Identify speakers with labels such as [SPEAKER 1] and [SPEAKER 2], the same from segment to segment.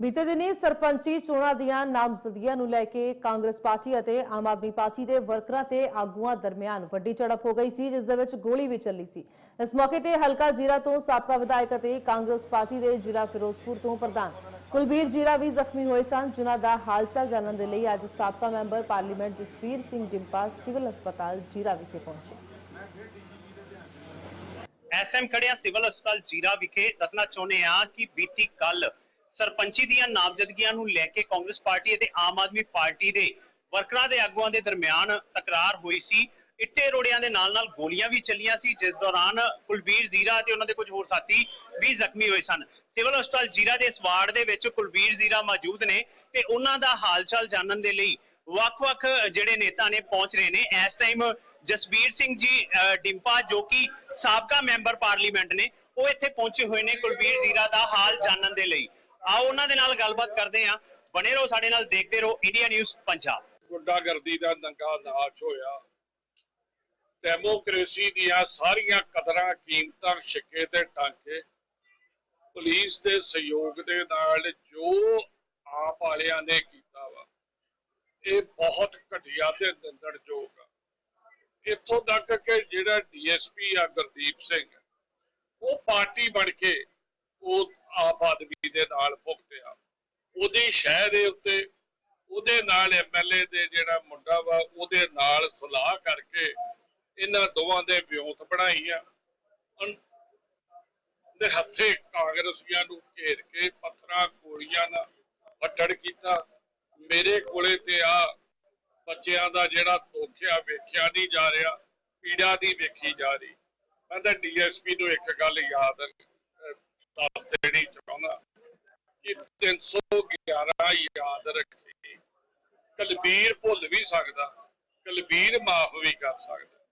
[SPEAKER 1] ਬੀਤੇ ਦਿਨੀ ਸਰਪੰਚੀ ਚੋਣਾਂ ਦੀਆਂ ਨਾਮਜ਼ਦਗੀਆਂ ਨੂੰ ਲੈ ਕੇ ਕਾਂਗਰਸ ਪਾਰਟੀ ਅਤੇ ਆਮ ਆਦਮੀ ਪਾਰਟੀ ਦੇ ਵਰਕਰਾਂ ਤੇ ਆਗੂਆਂ ਦਰਮਿਆਨ ਵੱਡੀ ਝੜਪ ਹੋ ਗਈ ਸੀ, ਜਿਸ ਦੇ ਵਿੱਚ ਗੋਲੀ ਵੀ ਚੱਲੀ ਸੀ। ਇਸ ਮੌਕੇ ਤੇ ਹਲਕਾ ਜੀਰਾ ਤੋਂ ਸਾਬਕਾ ਵਿਧਾਇਕ ਅਤੇ ਕਾਂਗਰਸ ਪਾਰਟੀ ਦੇ ਜ਼ਿਲ੍ਹਾ ਫਿਰੋਜ਼ਪੁਰ ਤੋਂ ਪ੍ਰਧਾਨ ਕੁਲਬੀਰ ਜੀਰਾ ਵੀ ਜ਼ਖਮੀ ਹੋਏ ਸਨ, ਜਿਨ੍ਹਾਂ ਦਾ ਹਾਲਚਾਲ ਜਾਣਨ ਦੇ ਲਈ ਅੱਜ ਸਾਬਕਾ member parliament Jasvir Singh Dimpa civil ਹਸਪਤਾਲ ਜੀਰਾ ਵਿਖੇ ਪਹੁੰਚੇ।
[SPEAKER 2] ਇਸ ਟਾਈਮ ਖੜੇ ਸਿਵਲ ਹਸਪਤਾਲ ਜੀਰਾ ਵਿਖੇ, ਦੱਸਣਾ ਚਾਹੁੰਦੇ ਆ ਕਿ ਬੀਤੀ ਕੱਲ ਸਰਪੰਚੀ ਦੀਆਂ ਨਾਮਜ਼ਦਗੀਆਂ ਨੂੰ ਲੈ ਕੇ ਕਾਂਗਰਸ ਪਾਰਟੀ ਅਤੇ ਆਮ ਆਦਮੀ ਪਾਰਟੀ ਦੇ ਵਰਕਰਾਂ ਦੇ ਆਗੂਆਂ ਦੇ ਦਰਮਿਆਨ ਤਕਰਾਰ ਹੋਈ ਸੀ। ਇੱਟੇ ਰੋੜਿਆਂ ਦੇ ਨਾਲ ਨਾਲ ਗੋਲੀਆਂ ਵੀ ਚੱਲੀਆਂ ਸੀ, ਜਿਸ ਦੌਰਾਨ ਕੁਲਬੀਰ ਜ਼ੀਰਾ ਤੇ ਉਹਨਾਂ ਦੇ ਕੁਝ ਹੋਰ ਸਾਥੀ ਵੀ ਜ਼ਖਮੀ ਹੋਏ ਸਨ। ਸਿਵਲ ਹਸਪਤਾਲ ਜੀਰਾ ਦੇ ਇਸ ਵਾਰਡ ਦੇ ਵਿੱਚ ਕੁਲਬੀਰ ਜ਼ੀਰਾ ਮੌਜੂਦ ਨੇ ਤੇ ਉਹਨਾਂ ਦਾ ਹਾਲਚਾਲ ਜਾਣਨ ਦੇ ਲਈ ਵੱਖ-ਵੱਖ ਜਿਹੜੇ ਨੇਤਾ ਨੇ ਪਹੁੰਚ ਰਹੇ ਨੇ। ਇਸ ਟਾਈਮ ਜਸਬੀਰ ਸਿੰਘ ਜੀ ਡਿੰਪਾ ਜੋ ਕਿ ਸਾਬਕਾ ਮੈਂਬਰ ਪਾਰਲੀਮੈਂਟ ਨੇ, ਉਹ ਇੱਥੇ ਪਹੁੰਚੇ ਹੋਏ ਨੇ ਕੁਲਬੀਰ ਜ਼ੀਰਾ ਦਾ ਹਾਲ ਜਾਣਨ ਦੇ ਲਈ। ਆਓ ਉਹਨਾਂ ਦੇ ਨਾਲ ਗੱਲਬਾਤ ਕਰਦੇ ਹਾਂ। ਬਣੇ ਰਹੋ, ਸਾਡੇ ਨਾਲ ਦੇਖਦੇ ਰਹੋ ਇੰਡੀਆ ਨਿਊਜ਼ ਪੰਜਾਬ।
[SPEAKER 3] ਗੁੰਡਾਗਰਦੀ ਦਾ ਨੰਗਾ ਨਾਚ ਹੋਇਆ। ਡੈਮੋਕ੍ਰੇਸੀ ਦੀਆਂ ਸਾਰੀਆਂ ਕਦਰਾਂ, ਕੀਮਤਾਂ ਸਿੱਕੇ ਤੇ ਟਾਂਕੇ। ਪੁਲਿਸ ਦੇ ਸਹਿਯੋਗ ਦੇ ਨਾਲ ਜੋ ਆਪ ਵਾਲਿਆਂ ਨੇ ਕੀਤਾ ਵਾ, ਇਹ ਬਹੁਤ ਘਟੀਆ ਤੇ ਨਿੰਦਣਯੋਗ ਆ। ਇੱਥੋਂ ਤੱਕ ਕਿ ਜਿਹੜਾ ਡੀਐਸਪੀ ਆ ਗੁਰਦੀਪ ਸਿੰਘ, ਉਹ ਪਾਰਟੀ ਬਣ ਕੇ ਉਹ ਆਪ ਆਦਮੀ ਦੇ ਨਾਲ ਭੁਗਤਿਆ। ਉਹਦੀ ਸ਼ਹਿਰ ਦੇ ਉੱਤੇ ਉਹਦੇ ਨਾਲ ਐਮਐਲਏ ਦੇ ਜਿਹੜਾ ਮੁੰਡਾ ਵਾ ਉਹਦੇ ਨਾਲ ਸਲਾਹ ਕਰਕੇ ਇਹਨਾਂ ਦੋਵਾਂ ਦੇ ਵਿਉਂਤ ਬਣਾਈ ਆ ਦੇ ਹੱਥੇ ਕਾਂਗਰਸੀਆਂ ਨੂੰ ਘੇਰ ਕੇ ਪੱਥਰਾਂ ਗੋਲੀਆਂ ਨਾਲ ਫੱਟੜ ਕੀਤਾ। ਮੇਰੇ ਕੋਲੇ ਤੇ ਆ ਬੱਚਿਆਂ ਦਾ ਜਿਹੜਾ ਤੋਖਿਆ ਵੇਖਿਆ ਨਹੀਂ ਜਾ ਰਿਹਾ ਪੀੜਾ ਨਹੀਂ ਵੇਖੀ ਜਾ ਰਹੀ। ਮੈਂ ਤਾਂ ਡੀਐਸਪੀ ਨੂੰ ਇੱਕ ਗੱਲ ਯਾਦ ਅਹ, ਦੱਸ ਦੇਣੀ ਚਾਹੁੰਦਾ ਕਿ 311 ਯਾਦ ਰੱਖੀ। ਕਲਬੀਰ ਭੁੱਲ ਵੀ ਸਕਦਾ, ਕਲਬੀਰ ਮਾਫ ਵੀ ਕਰ ਸਕਦਾ।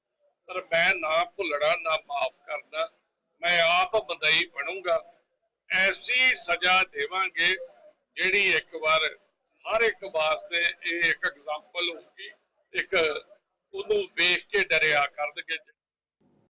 [SPEAKER 3] ਪਰ ਮੈਂ ਨਾ ਭੁੱਲਣਾ, ਨਾ ਮਾਫ ਕਰਦਾ ਮੈਂ ਆਪ ਬੰਦਈ ਬਣੂੰਗਾ। ਐਸੀ ਸਜ਼ਾ ਦੇਵਾਂਗੇ ਜਿਹੜੀ ਇੱਕ ਵਾਰ, ਹਰ ਇੱਕ ਵਾਸਤੇ ਇਹ ਇੱਕ ਐਗਜ਼ਾਮਪਲ ਹੋਊਗੀ। ਇੱਕ ਉਹਨੂੰ ਵੇਖ ਕੇ ਡਰਿਆ ਕਰਨਗੇ।